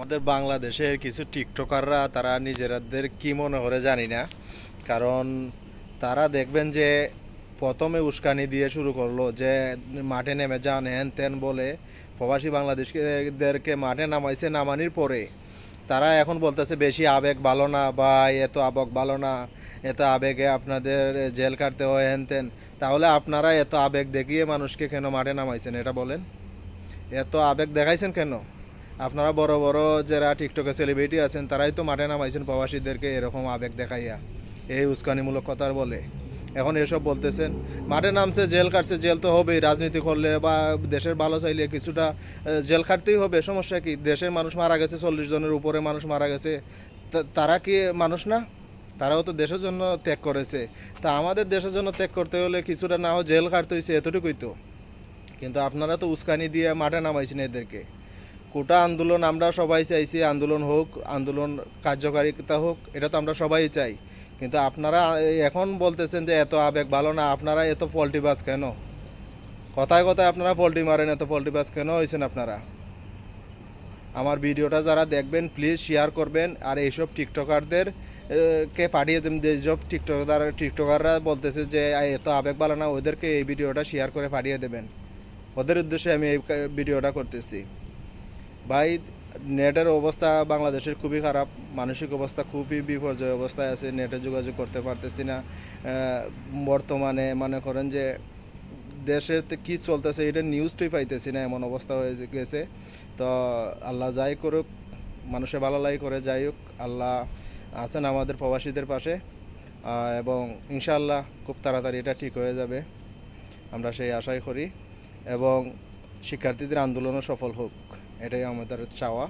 আমাদের বাংলাদেশের কিছু টিকটকাররা, তারা নিজেরাদের কি মনে করে জানি না। কারণ তারা দেখবেন যে প্রথমে উস্কানি দিয়ে শুরু করল যে, মাঠে নেমে যান হ্যান ত্যান বলে প্রবাসী বাংলাদেশদেরকে মাঠে নামাইছে নামানির পরে। তারা এখন বলতেছে, বেশি আবেগ ভালো না বা এত আবেগ ভালো না, এত আবেগে আপনাদের জেল কাটতে হয় হ্যান ত্যান তাহলে আপনারা এত আবেগ দেখিয়ে মানুষকে কেন মাঠে নামাইছেন, এটা বলেন? এত আবেগ দেখাইছেন কেন? আপনারা বড় বড় যারা টিকটকে সেলিব্রিটি আছেন, তারাই তো মাঠে নামাইছেন প্রবাসীদেরকে এরকম আবেগ দেখাইয়া। এই উস্কানিমূলক কথা বলে। এখন এসব বলতেছেন, মাঠে নামছে, জেল কাটছে জেল তো হবেই, রাজনীতি করলে বা দেশের ভালো চাইলে কিছুটা জেল কাটতেই হবে, সমস্যা কি? দেশের মানুষ মারা গেছে, চল্লিশ জনের উপরে মানুষ মারা গেছে। তারা কি মানুষ না? তারাও তো দেশের জন্য ত্যাগ করেছে। তা আমাদের দেশের জন্য ত্যাগ করতে হলে কিছুটা না হয় জেল কাটতে হয়েছে এতটুকুই তো। কিন্তু আপনারা তো উস্কানি দিয়ে মাঠে নামাইছেন এদেরকে। কোটা আন্দোলন আমরা সবাই চাইছি, আন্দোলন হোক, আন্দোলন কার্যকারিতা হোক, এটা তো আমরা সবাই চাই। কিন্তু আপনারা এখন বলতেছেন যে এত আবেগ ভালো না, আপনারা এত পোল্ট্রি বাজ কেন? কথায় কথায় আপনারা পোল্ট্রি মারেন, এত পোল্ট্রি বাজ কেন হয়েছেন আপনারা? আমার ভিডিওটা যারা দেখবেন প্লিজ শেয়ার করবেন। আর এইসব টিকটকারদের কে পাঠিয়ে দেবেন যেসব টিকটকার, টিকটকাররা বলতেছে যে এত আবেগ ভালো না, ওদেরকে এই ভিডিওটা শেয়ার করে পাঠিয়ে দেবেন। ওদের উদ্দেশ্যে আমি এই ভিডিওটা করতেছি। ভাই, নেটের অবস্থা বাংলাদেশের খুবই খারাপ, মানসিক অবস্থা খুবই বিপর্যয় অবস্থায় আছে, নেটে যোগাযোগ করতে পারতেছি না। বর্তমানে মনে করেন যে দেশে কি চলতেছে, এটা নিউজটাই পাইতেছি না, এমন অবস্থা হয়ে গেছে। তো আল্লাহ যাই করুক মানুষের ভালো লাই করে যাই হোক, আল্লাহ আছেন আমাদের প্রবাসীদের পাশে। এবং ইনশাআল্লাহ খুব তাড়াতাড়ি এটা ঠিক হয়ে যাবে, আমরা সেই আশাই করি। এবং শিক্ষার্থীদের আন্দোলনও সফল হোক। এটাই আমাদের চাওয়া।